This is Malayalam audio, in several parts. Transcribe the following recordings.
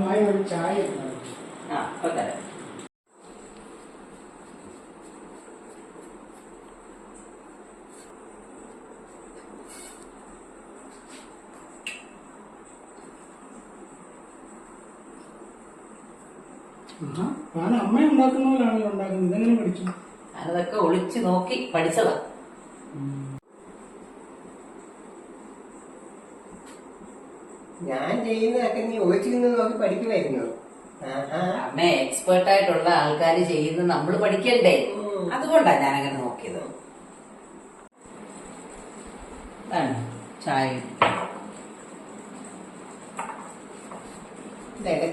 മായ ഒരു ചായ. ആ ഇപ്പൊ തരാം ഞാൻ അമ്മ ഉണ്ടാക്കുന്ന പോലാണല്ലോ ഉണ്ടാക്കുന്നത്. ഇതെങ്ങനെ പഠിച്ചു? അതൊക്കെ ഒളിച്ചു നോക്കി പഠിച്ചതാ. ഞാൻ ചെയ്യുന്നതൊക്കെ നീ ഒളിച്ചു നോക്കി പഠിക്കുമായിരുന്നു. അമ്മ എക്സ്പേർട്ട് ആയിട്ടുള്ള ആൾക്കാർ ചെയ്യുന്നത് നമ്മൾ പഠിക്കണ്ടേ? അതുകൊണ്ടാണ് അതുകൊണ്ടാ ഞാനങ്ങനെ നോക്കിയത്. ചായ.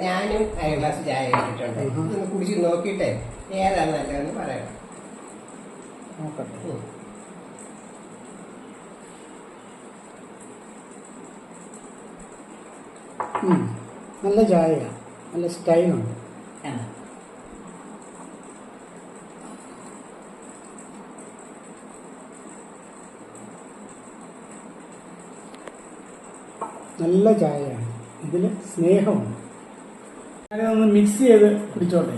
ഞാനും അര ഗ്ലാസ് ചായ ഇട്ടിട്ടുണ്ട് ഒന്ന് കുടിച്ച് നോക്കിയിട്ടേ ഏതാണ് നല്ലതെന്ന് പറയണം. നോക്കട്ടെ. നല്ല ചായയാണ് നല്ല സ്റ്റൈലുണ്ട് നല്ല ചായയാണ്. ഇതിൽ സ്നേഹമുണ്ട്. ഞാനതൊന്ന് മിക്സ് ചെയ്ത് കുടിച്ചോട്ടെ.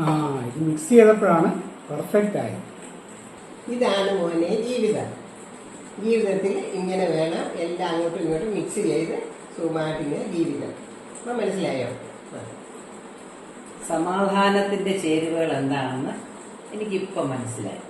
ആ ഇത് മിക്സ് ചെയ്തപ്പോഴാണ് പെർഫെക്റ്റ് ആയത് ഇതാണ് മോനെ ജീവിതം. ജീവിതത്തിൽ ഇങ്ങനെ വേണം എല്ലാം അങ്ങോട്ടും ഇങ്ങോട്ടും മിക്സ് ചെയ്ത് സുമാറ്റിന് ജീവിതം. അപ്പം മനസ്സിലായോ. സമാധാനത്തിന്റെ ചേരുവകൾ എന്താണെന്ന് എനിക്കിപ്പം മനസ്സിലായി.